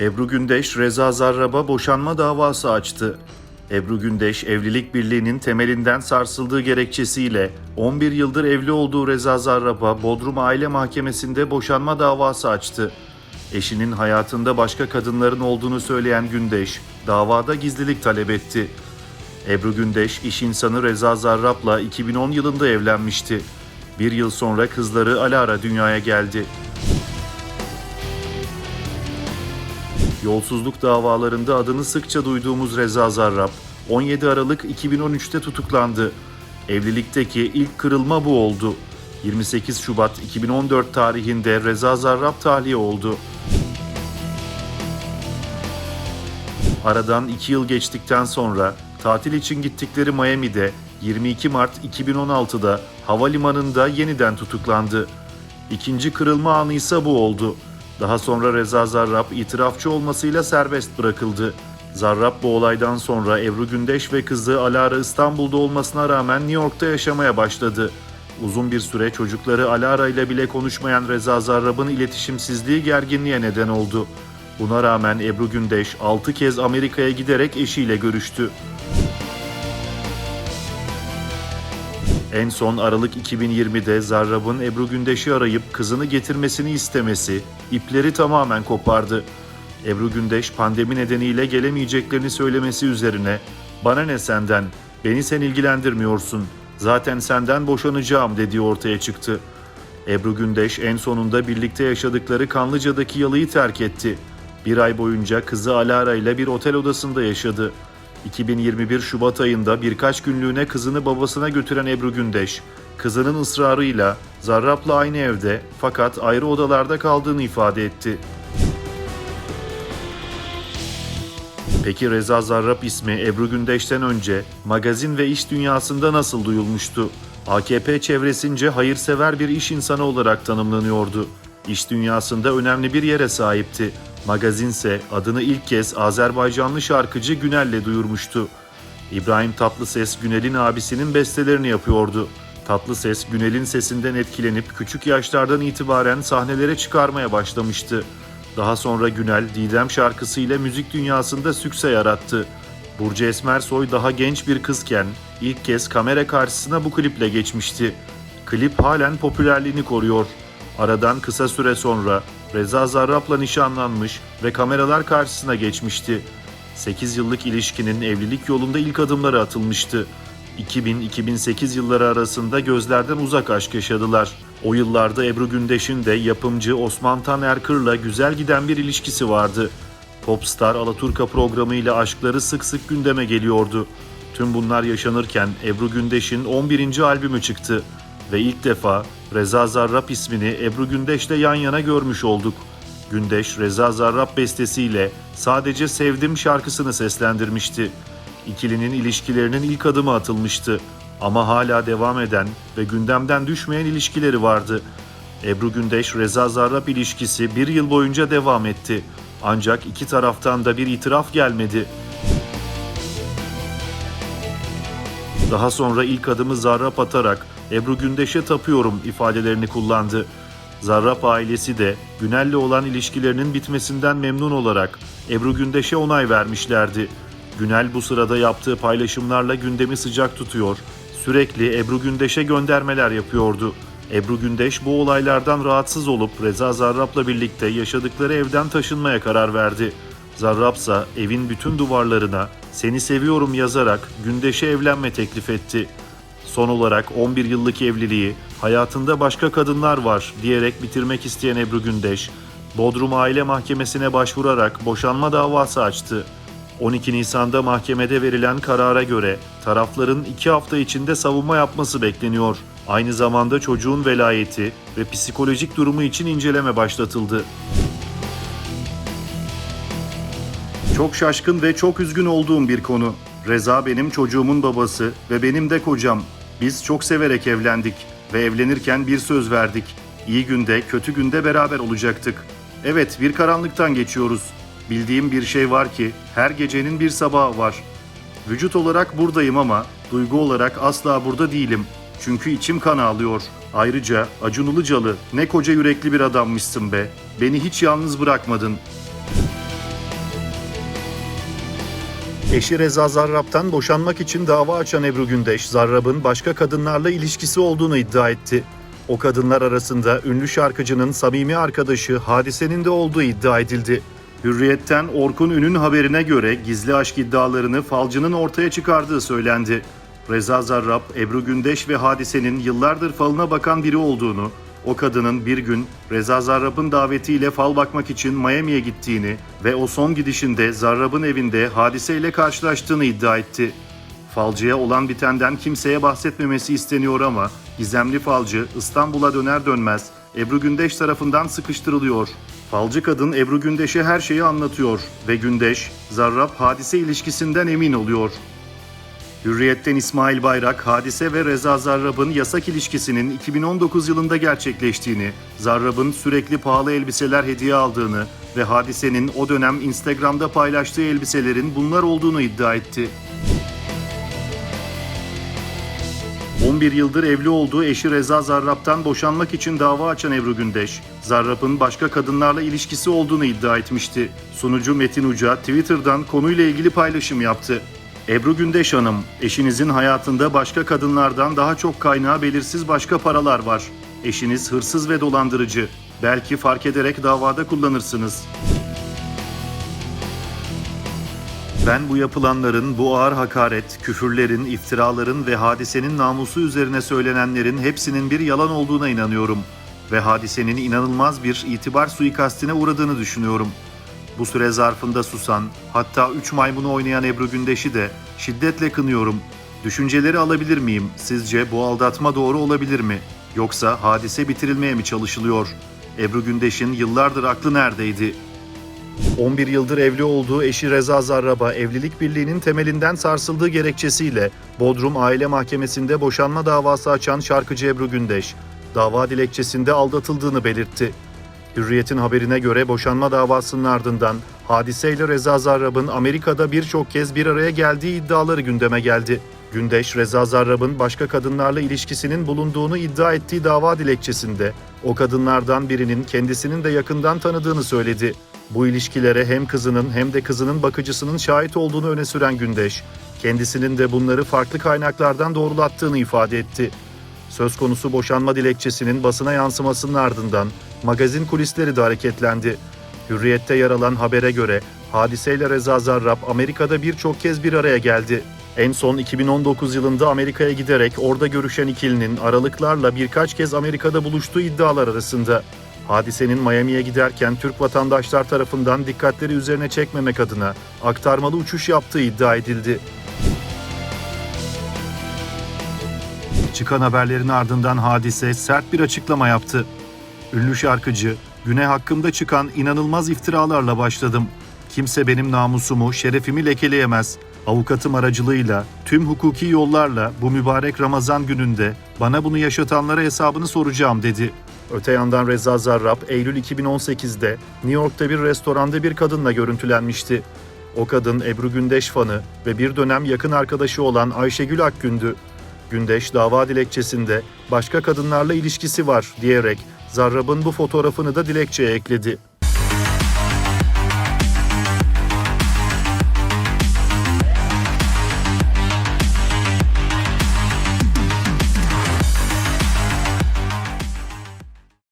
Ebru Gündeş, Reza Zarrab'a boşanma davası açtı. Ebru Gündeş, evlilik birliğinin temelinden sarsıldığı gerekçesiyle 11 yıldır evli olduğu Reza Zarrab'a Bodrum Aile Mahkemesi'nde boşanma davası açtı. Eşinin hayatında başka kadınların olduğunu söyleyen Gündeş, davada gizlilik talep etti. Ebru Gündeş, iş insanı Reza Zarrab'la 2010 yılında evlenmişti. Bir yıl sonra kızları Alara dünyaya geldi. Yolsuzluk davalarında adını sıkça duyduğumuz Reza Zarrab, 17 Aralık 2013'te tutuklandı. Evlilikteki ilk kırılma bu oldu. 28 Şubat 2014 tarihinde Reza Zarrab tahliye oldu. Aradan 2 yıl geçtikten sonra tatil için gittikleri Miami'de 22 Mart 2016'da havalimanında yeniden tutuklandı. İkinci kırılma anı ise bu oldu. Daha sonra Reza Zarrab itirafçı olmasıyla serbest bırakıldı. Zarrab bu olaydan sonra Ebru Gündeş ve kızı Alara İstanbul'da olmasına rağmen New York'ta yaşamaya başladı. Uzun bir süre çocukları Alara ile bile konuşmayan Reza Zarrab'ın iletişimsizliği gerginliğe neden oldu. Buna rağmen Ebru Gündeş 6 kez Amerika'ya giderek eşiyle görüştü. En son Aralık 2020'de Zarrab'ın Ebru Gündeş'i arayıp kızını getirmesini istemesi ipleri tamamen kopardı. Ebru Gündeş pandemi nedeniyle gelemeyeceklerini söylemesi üzerine "Bana ne senden? Beni sen ilgilendirmiyorsun. Zaten senden boşanacağım." dediği ortaya çıktı. Ebru Gündeş en sonunda birlikte yaşadıkları Kanlıca'daki yalıyı terk etti. Bir ay boyunca kızı Alara ile bir otel odasında yaşadı. 2021 Şubat ayında birkaç günlüğüne kızını babasına götüren Ebru Gündeş, kızının ısrarıyla Zarrab'la aynı evde fakat ayrı odalarda kaldığını ifade etti. Peki Reza Zarrab ismi Ebru Gündeş'ten önce magazin ve iş dünyasında nasıl duyulmuştu? AKP çevresince hayırsever bir iş insanı olarak tanımlanıyordu. İş dünyasında önemli bir yere sahipti. Magazinse adını ilk kez Azerbaycanlı şarkıcı Günel'le duyurmuştu. İbrahim Tatlıses Günel'in abisinin bestelerini yapıyordu. Tatlıses Günel'in sesinden etkilenip küçük yaşlardan itibaren sahnelere çıkarmaya başlamıştı. Daha sonra Günel Didem şarkısıyla müzik dünyasında sükse yarattı. Burcu Esmersoy daha genç bir kızken ilk kez kamera karşısına bu kliple geçmişti. Klip halen popülerliğini koruyor. Aradan kısa süre sonra Reza Zarrab'la nişanlanmış ve kameralar karşısına geçmişti. 8 yıllık ilişkinin evlilik yolunda ilk adımları atılmıştı. 2000-2008 yılları arasında gözlerden uzak aşk yaşadılar. O yıllarda Ebru Gündeş'in de yapımcı Osman Tan Erkır'la güzel giden bir ilişkisi vardı. Popstar Alaturka programıyla aşkları sık sık gündeme geliyordu. Tüm bunlar yaşanırken Ebru Gündeş'in 11. albümü çıktı ve ilk defa Reza Zarrab ismini Ebru Gündeş'le yan yana görmüş olduk. Gündeş, Reza Zarrab bestesiyle Sadece Sevdim şarkısını seslendirmişti. İkilinin ilişkilerinin ilk adımı atılmıştı. Ama hala devam eden ve gündemden düşmeyen ilişkileri vardı. Ebru Gündeş-Reza Zarrab ilişkisi bir yıl boyunca devam etti. Ancak iki taraftan da bir itiraf gelmedi. Daha sonra ilk adımı Zarrab atarak Ebru Gündeş'e tapıyorum ifadelerini kullandı. Zarrab ailesi de Günel'le olan ilişkilerinin bitmesinden memnun olarak Ebru Gündeş'e onay vermişlerdi. Günel bu sırada yaptığı paylaşımlarla gündemi sıcak tutuyor. Sürekli Ebru Gündeş'e göndermeler yapıyordu. Ebru Gündeş bu olaylardan rahatsız olup Reza Zarrab'la birlikte yaşadıkları evden taşınmaya karar verdi. Zarrabsa evin bütün duvarlarına "Seni seviyorum" yazarak Gündeş'e evlenme teklif etti. Son olarak 11 yıllık evliliği hayatında başka kadınlar var diyerek bitirmek isteyen Ebru Gündeş, Bodrum Aile Mahkemesi'ne başvurarak boşanma davası açtı. 12 Nisan'da mahkemede verilen karara göre tarafların 2 hafta içinde savunma yapması bekleniyor. Aynı zamanda çocuğun velayeti ve psikolojik durumu için inceleme başlatıldı. Çok şaşkın ve çok üzgün olduğum bir konu. Reza benim çocuğumun babası ve benim de kocam. Biz çok severek evlendik ve evlenirken bir söz verdik. İyi günde, kötü günde beraber olacaktık. Evet, bir karanlıktan geçiyoruz. Bildiğim bir şey var ki her gecenin bir sabahı var. Vücut olarak buradayım ama duygu olarak asla burada değilim. Çünkü içim kan ağlıyor. Ayrıca Acun Ilıcalı ne koca yürekli bir adammışsın be. Beni hiç yalnız bırakmadın. Eşi Reza Zarrab'tan boşanmak için dava açan Ebru Gündeş, Zarrab'ın başka kadınlarla ilişkisi olduğunu iddia etti. O kadınlar arasında ünlü şarkıcının samimi arkadaşı Hadise'nin de olduğu iddia edildi. Hürriyet'ten Orkun Ün'ün haberine göre gizli aşk iddialarını falcının ortaya çıkardığı söylendi. Reza Zarrab, Ebru Gündeş ve Hadise'nin yıllardır falına bakan biri olduğunu, o kadının bir gün Reza Zarrab'ın davetiyle fal bakmak için Miami'ye gittiğini ve o son gidişinde Zarrab'ın evinde hadiseyle karşılaştığını iddia etti. Falcıya olan bitenden kimseye bahsetmemesi isteniyor ama gizemli falcı İstanbul'a döner dönmez Ebru Gündeş tarafından sıkıştırılıyor. Falcı kadın Ebru Gündeş'e her şeyi anlatıyor ve Gündeş, Zarrab hadise ilişkisinden emin oluyor. Hürriyet'ten İsmail Bayrak, Hadise ve Reza Zarrab'ın yasak ilişkisinin 2019 yılında gerçekleştiğini, Zarrab'ın sürekli pahalı elbiseler hediye aldığını ve Hadise'nin o dönem Instagram'da paylaştığı elbiselerin bunlar olduğunu iddia etti. 11 yıldır evli olduğu eşi Reza Zarrab'tan boşanmak için dava açan Ebru Gündeş, Zarrab'ın başka kadınlarla ilişkisi olduğunu iddia etmişti. Sunucu Metin Uca Twitter'dan konuyla ilgili paylaşım yaptı. Ebru Gündeş Hanım, eşinizin hayatında başka kadınlardan daha çok kaynağı belirsiz başka paralar var. Eşiniz hırsız ve dolandırıcı. Belki fark ederek davada kullanırsınız. Ben bu yapılanların, bu ağır hakaret, küfürlerin, iftiraların ve hadisenin namusu üzerine söylenenlerin hepsinin bir yalan olduğuna inanıyorum. Ve hadisenin inanılmaz bir itibar suikastine uğradığını düşünüyorum. Bu süre zarfında susan, hatta üç maymunu oynayan Ebru Gündeş'i de şiddetle kınıyorum. Düşünceleri alabilir miyim? Sizce bu aldatma doğru olabilir mi? Yoksa hadise bitirilmeye mi çalışılıyor? Ebru Gündeş'in yıllardır aklı neredeydi? 11 yıldır evli olduğu eşi Reza Zarrab'a evlilik birliğinin temelinden sarsıldığı gerekçesiyle Bodrum Aile Mahkemesi'nde boşanma davası açan şarkıcı Ebru Gündeş, dava dilekçesinde aldatıldığını belirtti. Hürriyet'in haberine göre boşanma davasının ardından Hadise ile Reza Zarrab'ın Amerika'da birçok kez bir araya geldiği iddiaları gündeme geldi. Gündeş, Reza Zarrab'ın başka kadınlarla ilişkisinin bulunduğunu iddia ettiği dava dilekçesinde o kadınlardan birinin kendisinin de yakından tanıdığını söyledi. Bu ilişkilere hem kızının hem de kızının bakıcısının şahit olduğunu öne süren Gündeş, kendisinin de bunları farklı kaynaklardan doğrulattığını ifade etti. Söz konusu boşanma dilekçesinin basına yansımasının ardından magazin kulisleri de hareketlendi. Hürriyet'te yer alan habere göre hadiseyle Reza Zarrab Amerika'da birçok kez bir araya geldi. En son 2019 yılında Amerika'ya giderek orada görüşen ikilinin aralıklarla birkaç kez Amerika'da buluştuğu iddialar arasında. Hadisenin Miami'ye giderken Türk vatandaşlar tarafından dikkatleri üzerine çekmemek adına aktarmalı uçuş yaptığı iddia edildi. Çıkan haberlerin ardından hadise sert bir açıklama yaptı. Ünlü şarkıcı, güne hakkımda çıkan inanılmaz iftiralarla başladım. Kimse benim namusumu, şerefimi lekeleyemez. Avukatım aracılığıyla, tüm hukuki yollarla bu mübarek Ramazan gününde bana bunu yaşatanlara hesabını soracağım dedi. Öte yandan Reza Zarrab, Eylül 2018'de New York'ta bir restoranda bir kadınla görüntülenmişti. O kadın Ebru Gündeş fanı ve bir dönem yakın arkadaşı olan Ayşegül Akgün'dü. Gündeş dava dilekçesinde başka kadınlarla ilişkisi var diyerek Zarrab'ın bu fotoğrafını da dilekçeye ekledi.